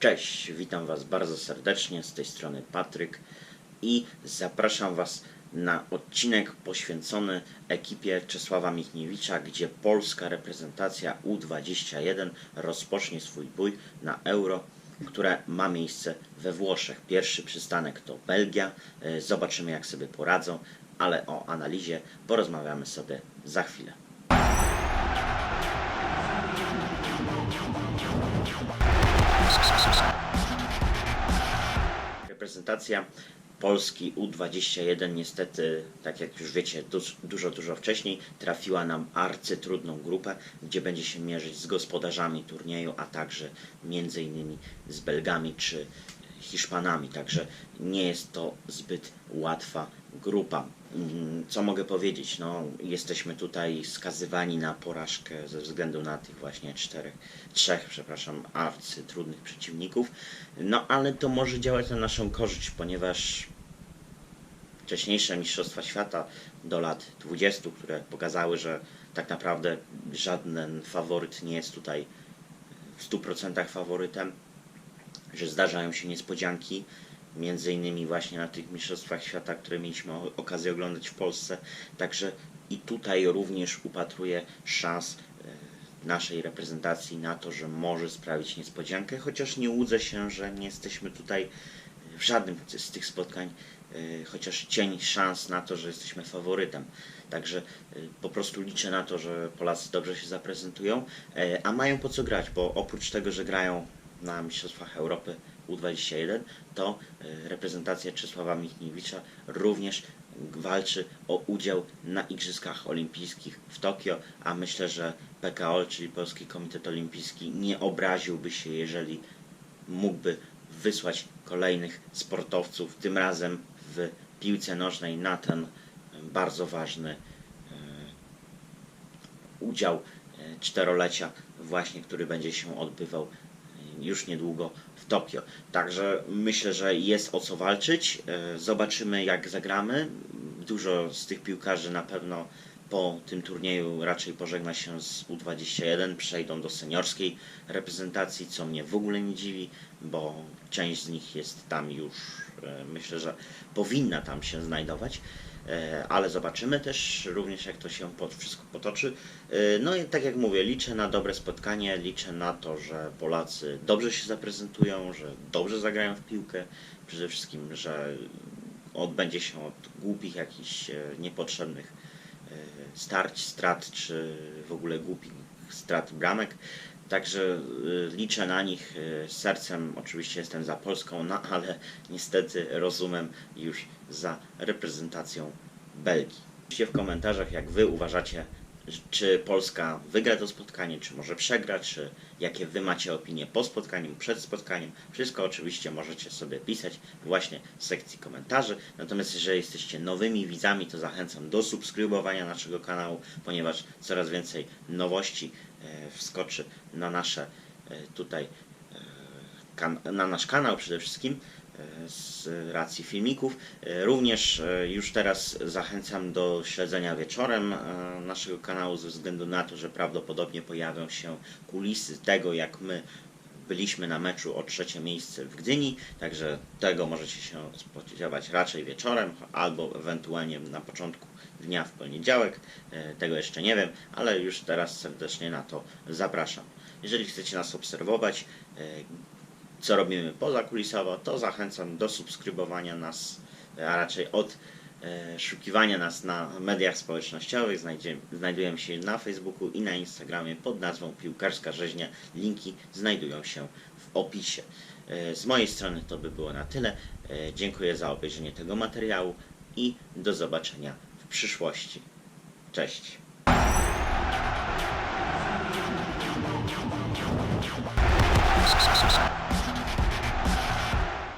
Cześć, witam Was bardzo serdecznie, z tej strony Patryk i zapraszam Was na odcinek poświęcony ekipie Czesława Michniewicza, gdzie polska reprezentacja U21 rozpocznie swój bój na Euro, które ma miejsce we Włoszech. Pierwszy przystanek to Belgia, E, zobaczymy jak sobie poradzą, ale o analizie porozmawiamy sobie za chwilę. Polski U21 niestety, tak jak już wiecie, duż, dużo, dużo wcześniej trafiła nam arcytrudną grupę, gdzie będzie się mierzyć z gospodarzami turnieju, a także między innymi z Belgami czy Hiszpanami, także nie jest to zbyt łatwa grupa. Mm, Co mogę powiedzieć? No, jesteśmy tutaj skazywani na porażkę ze względu na tych właśnie czterech, trzech, przepraszam, arcy trudnych przeciwników. No, ale to może działać na naszą korzyść, ponieważ wcześniejsze Mistrzostwa Świata do lat 20, które pokazały, że tak naprawdę żaden faworyt nie jest tutaj w 100% faworytem, że zdarzają się niespodzianki, między innymi właśnie na tych Mistrzostwach Świata, które mieliśmy okazję oglądać w Polsce. Także i tutaj również upatruję szans e, naszej reprezentacji na to, że może sprawić niespodziankę, chociaż nie łudzę się, że nie jesteśmy tutaj w żadnym z tych spotkań e, chociaż cień szans na to, że jesteśmy faworytem. Także e, po prostu liczę na to, że Polacy dobrze się zaprezentują, a mają po co grać, bo oprócz tego, że grają na Mistrzostwach Europy U21, to e, reprezentacja Czesława Michniewicza również walczy o udział na Igrzyskach Olimpijskich w Tokio, a myślę, że PKO, czyli Polski Komitet Olimpijski, nie obraziłby się, jeżeli mógłby wysłać kolejnych sportowców, tym razem w piłce nożnej na ten e, bardzo ważny e, udział czterolecia właśnie, który będzie się odbywał już niedługo w Tokio. Także myślę, że jest o co walczyć. E, Zobaczymy jak zagramy. Dużo z tych piłkarzy na pewno po tym turnieju raczej pożegna się z U21, przejdą do seniorskiej reprezentacji, co mnie w ogóle nie dziwi, bo część z nich jest tam już, e, myślę, że powinna tam się znajdować. E, ale zobaczymy też również, jak to się wszystko potoczy. E, No i tak jak mówię, liczę na dobre spotkanie, liczę na to, że Polacy dobrze się zaprezentują, że dobrze zagrają w piłkę, przede wszystkim, że odbędzie się od głupich jakichś niepotrzebnych starć, strat, czy w ogóle głupich strat bramek. Także y, liczę na nich. y, Sercem oczywiście jestem za Polską, no ale niestety rozumem już za reprezentacją Belgii. Piszcie w komentarzach, jak Wy uważacie, czy Polska wygra to spotkanie, czy może przegra, czy jakie Wy macie opinie po spotkaniu, przed spotkaniem. Wszystko oczywiście możecie sobie pisać właśnie w sekcji komentarzy. Natomiast jeżeli jesteście nowymi widzami, to zachęcam do subskrybowania naszego kanału, ponieważ coraz więcej nowości e, wskoczy na nasze e, tutaj e, na nasz kanał przede wszystkim z racji filmików. E, Również e, już teraz zachęcam do śledzenia wieczorem e, naszego kanału ze względu na to, że prawdopodobnie pojawią się kulisy tego, jak my byliśmy na meczu o trzecie miejsce w Gdyni, także tego możecie się spodziewać raczej wieczorem albo ewentualnie na początku dnia w poniedziałek. Tego jeszcze nie wiem, ale już teraz serdecznie na to zapraszam. Jeżeli chcecie nas obserwować, co robimy poza kulisowo, to zachęcam do subskrybowania nas, a raczej od e, szukiwania nas na mediach społecznościowych. Znajdzie, znajdujemy się na Facebooku i na Instagramie pod nazwą Piłkarska Rzeźnia. Linki znajdują się w opisie. E, z mojej strony to by było na tyle. E, dziękuję za obejrzenie tego materiału i do zobaczenia w przyszłości. Cześć.